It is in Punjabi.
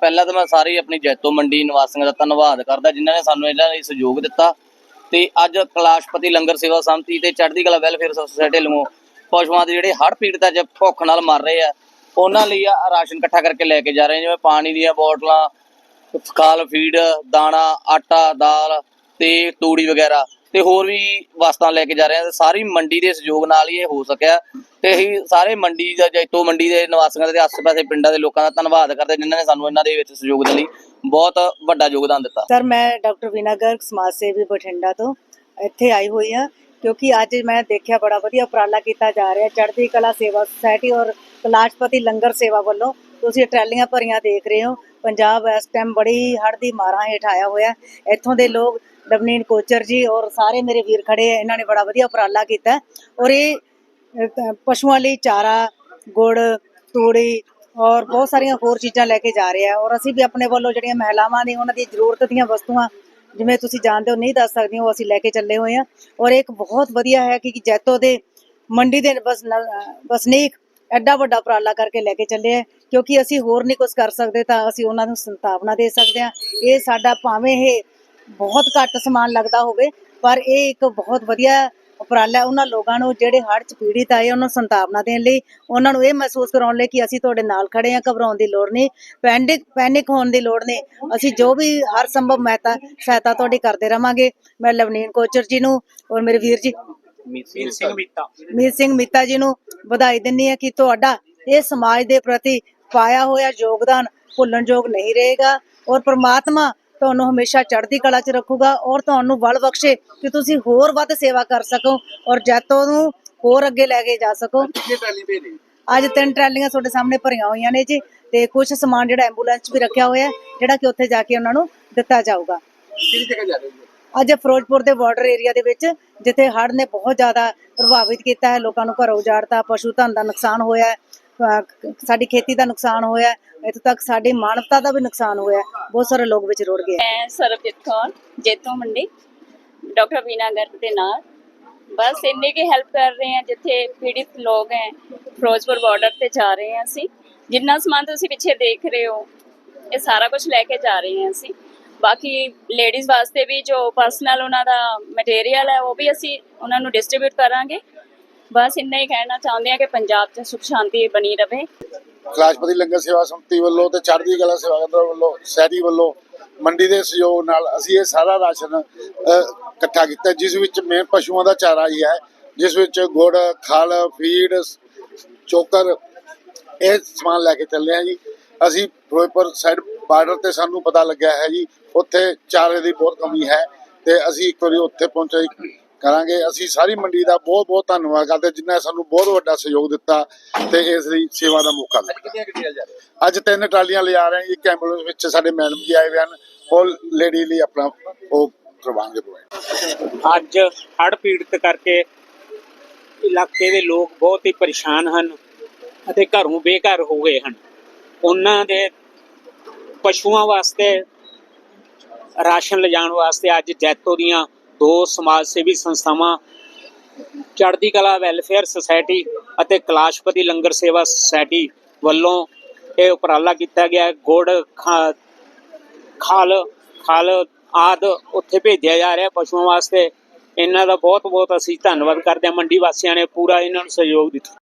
ਪਹਿਲਾਂ ਤਾਂ ਮੈਂ ਸਾਰੀ ਆਪਣੀ ਜੈਤੋ ਮੰਡੀ ਨਿਵਾਸੀਆਂ ਦਾ ਧੰਨਵਾਦ ਕਰਦਾ, ਜਿਨ੍ਹਾਂ ਨੇ ਸਾਨੂੰ ਇਹਨਾਂ ਲਈ ਸਹਿਯੋਗ ਦਿੱਤਾ। ਤੇ ਅੱਜ ਕਲਾਸ਼ਪਤੀ ਲੰਗਰ ਸੇਵਾ ਸੰਮਤੀ ਤੇ ਚੜ੍ਹਦੀ ਕਲਾ ਵੈਲਫੇਅਰ ਸੁਸਾਇਟੀ ਵੱਲੋਂ ਪਸ਼ੂਆਂ ਦੇ ਜਿਹੜੇ ਹੜ੍ਹ ਪੀੜਤਾਂ ਅੱਜ ਭੁੱਖ ਨਾਲ ਮਰ ਰਹੇ ਆ, ਉਹਨਾਂ ਲਈ ਆ ਰਾਸ਼ਨ ਇਕੱਠਾ ਕਰਕੇ ਲੈ ਕੇ ਜਾ ਰਹੇ ਜਿਵੇਂ ਪਾਣੀ ਦੀਆਂ ਬੋਟਲਾਂ, ਖਾਲ ਫੀਡ, ਦਾਣਾ, ਆਟਾ, ਦਾਲ, ਤੇ ਤੂੜੀ ਵਗੈਰਾ। ਤੇ ਹੋਰ ਵੀ ਵਸਤਾਂ ਲੈ ਕੇ ਜਾ ਰਹੇ ਆ ਸਾਰੀ ਮੰਡੀ ਦੇ ਸਹਿਯੋਗ ਨਾਲ ਹੀ ਇਹ ਹੋ ਸਕਿਆ। ਤੇ ਅਸੀਂ ਸਾਰੇ ਮੰਡੀ ਦਾ ਜੈਤੋ ਮੰਡੀ ਦੇ ਨਿਵਾਸੀਆਂ ਦਾ ਆਸ-ਪਾਸੇ ਪਿੰਡਾਂ ਦੇ ਲੋਕਾਂ ਦਾ ਧੰਨਵਾਦ ਕਰਦੇ ਜਿਨ੍ਹਾਂ ਨੇ ਸਾਨੂੰ ਇਹਨਾਂ ਦੇ ਵਿੱਚ ਸਹਿਯੋਗ ਦੇਣ ਲਈ ਬਹੁਤ ਵੱਡਾ ਯੋਗਦਾਨ ਦਿੱਤਾ। ਸਰ, ਮੈਂ ਡਾਕਟਰ ਵੀਨਾ ਸਮਾਜ ਸੇਵੀ ਬਠਿੰਡਾ ਤੋਂ ਇੱਥੇ ਆਈ ਹੋਈ ਹਾਂ, ਕਿਉਂਕਿ ਅੱਜ ਮੈਂ ਦੇਖਿਆ ਬੜਾ ਵਧੀਆ ਉਪਰਾਲਾ ਕੀਤਾ ਜਾ ਰਿਹਾ ਚੜ੍ਹਦੀ ਕਲਾ ਸੇਵਾ ਸੁਸਾਇਟੀ ਔਰ ਕਲਾਸ਼ਪਤੀ ਲੰਗਰ ਸੇਵਾ ਵੱਲੋਂ ਤੁਸੀਂ ਟਰੈਲੀਆਂ ਭਰੀਆਂ ਦੇਖ ਰਹੇ ਹੋ। ਪੰਜਾਬ ਇਸ ਟਾਈਮ ਬੜੀ ਹੜ੍ਹ ਦੀ ਮਾਰਾਂ ਹੇਠ ਆਇਆ ਹੋਇਆ ਇੱਥੋਂ ਦੇ ਲੋਕ ਨਵਨੀਨ ਕੋਚਰ ਜੀ ਔਰ ਸਾਰੇ ਮੇਰੇ ਵੀਰ ਖੜੇ ਹੈ ਇਹਨਾਂ ਨੇ ਬੜਾ ਵਧੀਆ ਉਪਰਾਲਾ ਕੀਤਾ। ਔਰ ਇਹ ਪਸ਼ੂਆਂ ਲਈ ਚਾਰਾ, ਗੁੜ, ਤੂੜੀ ਔਰ ਬਹੁਤ ਸਾਰੀਆਂ ਹੋਰ ਚੀਜ਼ਾਂ ਲੈ ਕੇ ਜਾ ਰਿਹਾ। ਔਰ ਅਸੀਂ ਵੀ ਆਪਣੇ ਵੱਲੋਂ ਜਿਹੜੀਆਂ ਮਹਿਲਾਵਾਂ ਨੇ, ਉਹਨਾਂ ਦੀ ਜ਼ਰੂਰਤ ਦੀਆਂ ਵਸਤੂਆਂ, ਜਿਵੇਂ ਤੁਸੀਂ ਜਾਣਦੇ ਹੋ, ਨਹੀਂ ਦੱਸ ਸਕਦੀਆਂ, ਉਹ ਅਸੀਂ ਲੈ ਕੇ ਚੱਲੇ ਹੋਏ ਆ ਔਰ ਇੱਕ ਬਹੁਤ ਵਧੀਆ ਹੈ ਕਿ ਜੈਤੋ ਦੇ ਮੰਡੀ ਦੇ ਬਸ ਵਸਨੀਕ ਐਡਾ ਵੱਡਾ ਉਪਰਾਲਾ ਕਰਕੇ ਲੈ ਕੇ ਚੱਲੇ ਆ। ਕਿਉਂਕਿ ਅਸੀਂ ਹੋਰ ਨਹੀਂ ਕੁਝ ਕਰ ਸਕਦੇ ਤਾਂ ਅਸੀਂ ਉਹਨਾਂ ਨੂੰ ਸੰਤਾਵਨਾ ਦੇ ਸਕਦੇ ਆ ਇਹ ਸਾਡਾ ਭਾਵੇਂ ਇਹ ਬਹੁਤ ਘੱਟ ਸਮਾਨ ਲੱਗਦਾ ਹੋਵੇ ਪਰ ਇਹ ਇੱਕ ਬਹੁਤ ਵਧੀਆ ਉਪਰਾਲਾ ਹੈ। ਉਹਨਾਂ ਲੋਕਾਂ ਨੂੰ ਜਿਹੜੇ ਹੜ੍ਹ ਚ ਪੀੜਿਤ ਆਏ ਉਹਨਾਂ ਨੂੰ ਸੰਤਾਵਨਾ ਦੇਣ ਲਈ ਉਹਨਾਂ ਨੂੰ ਇਹ ਮਹਿਸੂਸ ਕਰਾਉਣ ਲਈ ਕਿ ਅਸੀਂ ਤੁਹਾਡੇ ਨਾਲ ਖੜੇ ਹਾਂ ਘਬਰਾਉਣ ਦੀ ਲੋੜ ਨਹੀਂ ਪੈਨਿਕ ਪੈਨਿਕ ਹੋਣ ਦੀ ਲੋੜ ਨਹੀਂ। ਅਸੀਂ ਜੋ ਵੀ ਹਰ ਸੰਭਵ ਮਹਿਤਾ ਸਹਾਇਤਾ ਤੁਹਾਡੀ ਕਰਦੇ ਰਵਾਂਗੇ ਮੈਂ ਲਵਨੀਨ ਕੋਚਰ ਜੀ ਨੂੰ ਔਰ ਮੇਰੇ ਵੀਰ ਜੀ ਵੀਰ ਸਿੰਘ ਮੀਤਾ। ਮੀਤ ਸਿੰਘ ਮਿੱਤਾ ਜੀ ਨੂੰ ਵਧਾਈ ਦਿੰਦੀ ਹਾਂ ਕਿ ਤੁਹਾਡਾ ਇਹ ਸਮਾਜ ਦੇ ਪ੍ਰਤੀ ਪਾਇਆ ਹੋਇਆ ਯੋਗਦਾਨ ਭੁੱਲਣਯੋਗ ਨਹੀਂ ਰਹੇਗਾ ਔਰ ਪ੍ਰਮਾਤਮਾ ਤੁਹਾਨੂੰ ਹਮੇਸ਼ਾ ਚੜ੍ਹਦੀ ਕਲਾ 'ਚ ਰੱਖੂਗਾ ਔਰ ਤੁਹਾਨੂੰ ਬਲ ਬਖਸ਼ੇ ਕਿ ਤੁਸੀਂ ਹੋਰ ਵੱਧ ਸੇਵਾ ਕਰ ਸਕੋ ਔਰ ਜੈਤੋ ਨੂੰ ਹੋਰ ਅੱਗੇ ਲੈ ਕੇ ਜਾ ਸਕੋ। ਅੱਜ ਤਿੰਨ ਟਰਾਲੀਆਂ ਤੁਹਾਡੇ ਸਾਹਮਣੇ ਭਰੀਆਂ ਹੋਈਆਂ ਨੇ ਜੀ ਤੇ ਕੁਝ ਸਮਾਨ ਜਿਹੜਾ ਐਂਬੂਲੈਂਸ 'ਚ ਵੀ ਰੱਖਿਆ ਹੋਇਆ ਜਿਹੜਾ ਕਿ ਉੱਥੇ ਜਾ ਕੇ ਉਹਨਾਂ ਨੂੰ ਦਿੱਤਾ ਜਾਊਗਾ। ਅੱਜ ਫਿਰੋਜ਼ਪੁਰ ਦੇ ਬਾਰਡਰ ਏਰੀਆ ਦੇ ਵਿੱਚ ਜਿੱਥੇ ਹੜ੍ਹ ਨੇ ਬਹੁਤ ਜ਼ਿਆਦਾ ਪ੍ਰਭਾਵਿਤ ਕੀਤਾ ਹੈ ਲੋਕਾਂ ਨੂੰ ਘਰੋਂ ਉਜਾੜਤਾ ਪਸ਼ੂ ਧਨ ਦਾ ਨੁਕਸਾਨ ਹੋਇਆ ਸਾਡੀ ਖੇਤੀ ਦਾ ਨੁਕਸਾਨ ਹੋਇਆ ਇੱਥੋਂ ਤੱਕ ਸਾਡੀ ਮਾਨਵਤਾ ਦਾ ਵੀ ਨੁਕਸਾਨ ਹੋਇਆ। ਬਹੁਤ ਸਾਰੇ ਲੋਕ ਵਿੱਚ ਰੁੜ ਗਏ। ਮੈਂ ਸਰਬਜੀਤ ਕੌਰ ਜੇਤੋਂ ਮੰਡੀ, ਡਾਕਟਰ ਵੀਨਾ ਗਰਗ ਦੇ ਨਾਲ। ਬਸ ਇੰਨੇ ਕੀ ਹੈਲਪ ਕਰ ਰਹੇ ਹਾਂ, ਜਿੱਥੇ ਪੀੜਿਤ ਲੋਕ ਹੈ, ਫਿਰੋਜ਼ਪੁਰ ਬਾਰਡਰ ਤੇ ਜਾ ਰਹੇ ਹਾਂ ਅਸੀਂ। ਜਿੰਨਾ ਸਮਾਨ ਤੁਸੀਂ ਪਿੱਛੇ ਦੇਖ ਰਹੇ ਹੋ, ਇਹ ਸਾਰਾ ਕੁਝ ਲੈ ਕੇ ਜਾ ਰਹੇ ਹਾਂ ਅਸੀਂ। ਬਾਕੀ ਲੇਡੀਜ਼ ਵਾਸਤੇ ਵੀ ਜੋ ਪਰਸਨਲ ਉਹਨਾਂ ਦਾ ਮਟੀਰੀਅਲ ਹੈ, ਉਹ ਵੀ ਅਸੀਂ ਉਹਨਾਂ ਨੂੰ ਡਿਸਟ੍ਰੀਬਿਊਟ ਕਰਾਂਗੇ। ਬਸ ਇੰਨਾ ਹੀ ਕਹਿਣਾ ਚਾਹੁੰਦੇ ਆ ਕਿ ਪੰਜਾਬ 'ਚ ਸੁਖ ਸ਼ਾਂਤੀ ਬਣੀ ਰਵੇ ਕਲਾਸ਼ਪਤੀ ਲੰਗਰ ਸੇਵਾ ਸੰਮਤੀ ਵੱਲੋਂ ਤੇ ਚੜ੍ਹਦੀ ਕਲਾ ਸੇਵਾ ਕੇਂਦਰ ਵੱਲੋਂ, ਸ਼ਹਿਰੀ ਵੱਲੋਂ ਮੰਡੀ ਦੇ ਸਹਿਯੋਗ ਨਾਲ ਅਸੀਂ ਇਹ ਸਾਰਾ ਰਾਸ਼ਨ ਇਕੱਠਾ ਕੀਤਾ, ਜਿਸ ਵਿੱਚ ਮੇਨ ਪਸ਼ੂਆਂ ਦਾ ਚਾਰਾ ਹੀ ਹੈ, ਜਿਸ ਵਿੱਚ ਗੁੜ, ਖਲ, ਫੀਡ ਚੋਕਰ, ਇਹ ਸਮਾਨ ਲੈ ਕੇ ਚੱਲੇ ਆ ਜੀ। ਅਸੀਂ ਫਿਰੋਜ਼ਪੁਰ ਸਾਈਡ ਬਾਰਡਰ ਤੇ ਸਾਨੂੰ ਪਤਾ ਲੱਗਿਆ ਹੈ ਜੀ, ਉੱਥੇ ਚਾਰੇ ਦੀ ਬਹੁਤ ਕਮੀ ਹੈ। ਤੇ ਅਸੀਂ ਇੱਕ ਵਾਰੀ ਉੱਥੇ ਪਹੁੰਚੇ ਕਰਾਂਗੇ। ਅਸੀਂ ਸਾਰੀ ਮੰਡੀ ਦਾ ਬਹੁਤ ਬਹੁਤ ਧੰਨਵਾਦ ਕਰਦੇ ਜਿਨ੍ਹਾਂ ਸਾਨੂੰ ਬਹੁਤ ਵੱਡਾ ਸਹਿਯੋਗ ਦਿੱਤਾ ਤੇ ਇਸ ਲਈ ਸੇਵਾ ਦਾ ਮੌਕਾ ਦਿੱਤਾ ਅੱਜ ਤਿੰਨ ਟਰਾਲੀਆਂ ਲਿਜਾ ਰਹੇ ਹਾਂ। ਇੱਕ ਐਂਬੂਲੈਂਸ ਵਿੱਚ ਸਾਡੇ ਮੈਡਮ ਜੀ ਆਏ ਹੋਏ ਹਨ ਉਹ ਲੇਡੀ ਲਈ ਆਪਣਾ ਉਹ ਕਰਵਾਉਣਗੇ ਪ੍ਰੋਵਾਈਡ ਅੱਜ ਹੜ੍ਹ ਪੀੜਤ ਕਰਕੇ ਇਲਾਕੇ ਦੇ ਲੋਕ ਬਹੁਤ ਹੀ ਪਰੇਸ਼ਾਨ ਹਨ ਅਤੇ ਘਰੋਂ ਬੇਘਰ ਹੋ ਗਏ ਹਨ। ਉਹਨਾਂ ਦੇ ਪਸ਼ੂਆਂ ਵਾਸਤੇ ਰਾਸ਼ਨ ਲਿਜਾਣ ਵਾਸਤੇ ਅੱਜ ਜੈਤੋ ਦੀਆਂ ਦੋ ਸਮਾਜ ਸੇਵੀ ਸੰਸਥਾਵਾਂ, ਚੜ੍ਹਦੀ ਕਲਾ ਵੈਲਫੇਅਰ ਸੁਸਾਇਟੀ ਅਤੇ ਕਲਾਸ਼ਪਤੀ ਲੰਗਰ ਸੇਵਾ ਸੁਸਾਇਟੀ ਵੱਲੋਂ ਇਹ ਉਪਰਾਲਾ ਕੀਤਾ ਗਿਆ। ਹੈ। ਗੁੜ, ਖਾ- ਖਲ ਖਲ ਆਦ ਉੱਥੇ ਭੇਜਿਆ ਜਾ ਰਿਹਾ ਪਸ਼ੂਆਂ ਵਾਸਤੇ। ਇਹਨਾਂ ਦਾ ਬਹੁਤ ਬਹੁਤ ਅਸੀਂ ਧੰਨਵਾਦ ਕਰਦੇ ਹਾਂ। ਮੰਡੀ ਵਾਸੀਆਂ ਨੇ ਪੂਰਾ ਇਹਨਾਂ ਨੂੰ ਸਹਿਯੋਗ ਦਿੱਤਾ।